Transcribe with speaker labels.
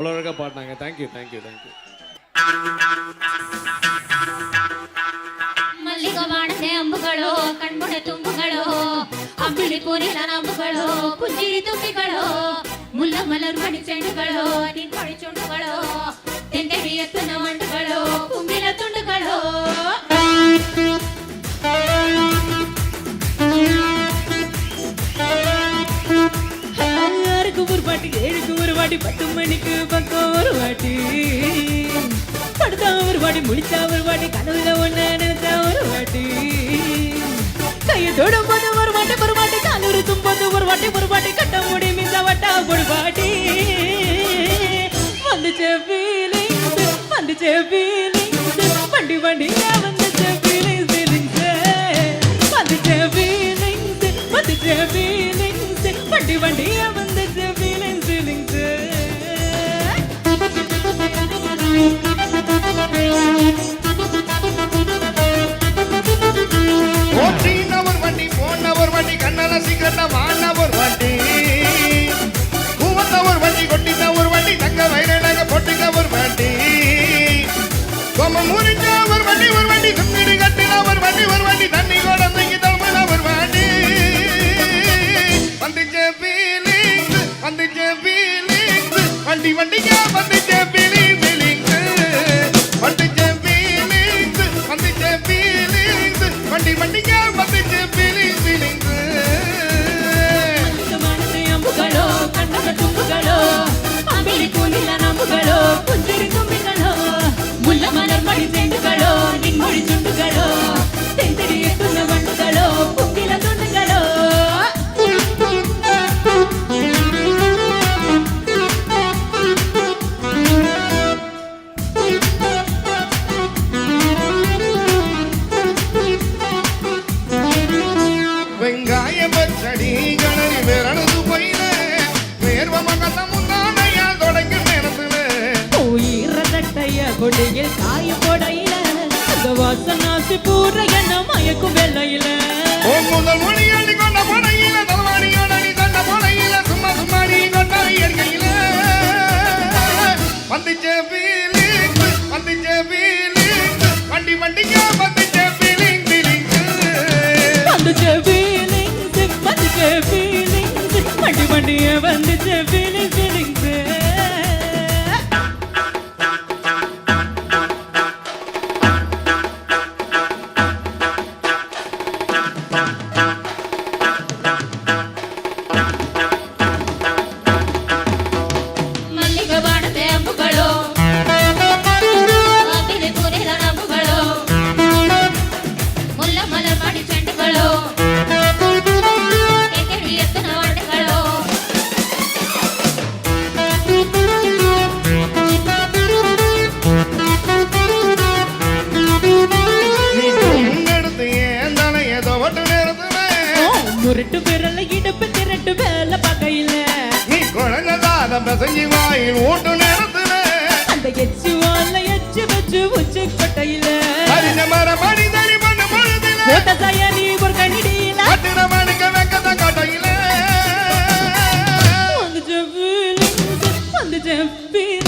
Speaker 1: அவ்வளோ அழகாக பாடினாங்க தேங்க்யூ தேங்க்யூ தேங்க்யூ
Speaker 2: ಮಲ್ಲಿಗವಾಣತೆ ಅಂಬುಗಳು ಕಣ್ಮುಡ ತುಂಬುಗಳು ಅಂಬಿಳಿ ಪೂರಿನ ನಂಬುಗಳು ಪುಂಜಿರಿ ತುಂಬಿಗಳು ಮುಲ್ಲ ಮಲರ್ ಮಣಿ ಚೆಂಡುಗಳು ನಿನ್ಕೊಳಿ ಚುಂಡುಗಳು ತೆಂದೆಡಿ ಎತ್ತನ ಮಂಡುಗಳು
Speaker 3: வாட்டி பத்து மணிக்கு பக்கம் ஒரு வாட்டி. படுத்தா ஒரு வாட்டி முடிச்சா ஒரு வாட்டி கனவுல ஒண்ணு நினைச்சா ஒரு வாட்டி. கையை தொடும் போது ஒரு வாட்டி ஒரு வாட்டி காலூர் தும்போது ஒரு வாட்டி ஒரு வாட்டி கட்ட முடி மிந்த வட்டா ஒரு வாட்டி. வந்துச்சு ஃபீலிங்ஸ் வந்துச்சு ஃபீலிங்ஸ் வண்டி வண்டியா வந்துச்சு ஃபீலிங்ஸ் ஃபீலிங்ஸ் வந்துச்சு ஃபீலிங்ஸ் வந்துச்சு ஃபீலிங்ஸ் வண்டி வண்டியா
Speaker 4: வண்டி வண்டிக்கு வந்துச்சே ஃபீலிங்
Speaker 3: கொடியில் காய கொடையில அந்த வாசனாசி பூர என்ன மயக்கும் வெள்ளையில.
Speaker 4: முதல் மொழி அடி கொண்ட படையில தலவாடியோட நீ தண்ட படையில சும்மா சும்மாடி கொண்ட இயற்கையில வந்துச்சே ஃபீலிங்ஸ் வந்துச்சே ஃபீலிங்ஸ் வண்டி வண்டிக்கு வந்துச்சே ஃபீலிங் ஃபீலிங்ஸ்
Speaker 3: வந்துச்சு ஃபீலிங்ஸ் வந்துச்சு ஃபீலிங்ஸ் வண்டி வண்டிய வந்துச்சு ஃபீலிங்ஸ் ஃபீலிங்ஸ்
Speaker 4: பசங்கி வாயில் ஓட்டு நேரத்துல
Speaker 3: அந்த எச்சு வாழ எச்சு வச்சு உச்சி கொட்டையில
Speaker 4: அறிஞ்ச மரம் அடி தடி பண்ண பொழுதுல
Speaker 3: ஓட்ட சாய நீ ஒரு கண்ணிடியில.
Speaker 4: கட்டிட வெக்கத காட்டையில.
Speaker 3: வந்துச்சு ஃபீலிங்ஸ் வந்துச்சு ஃபீலிங்ஸ்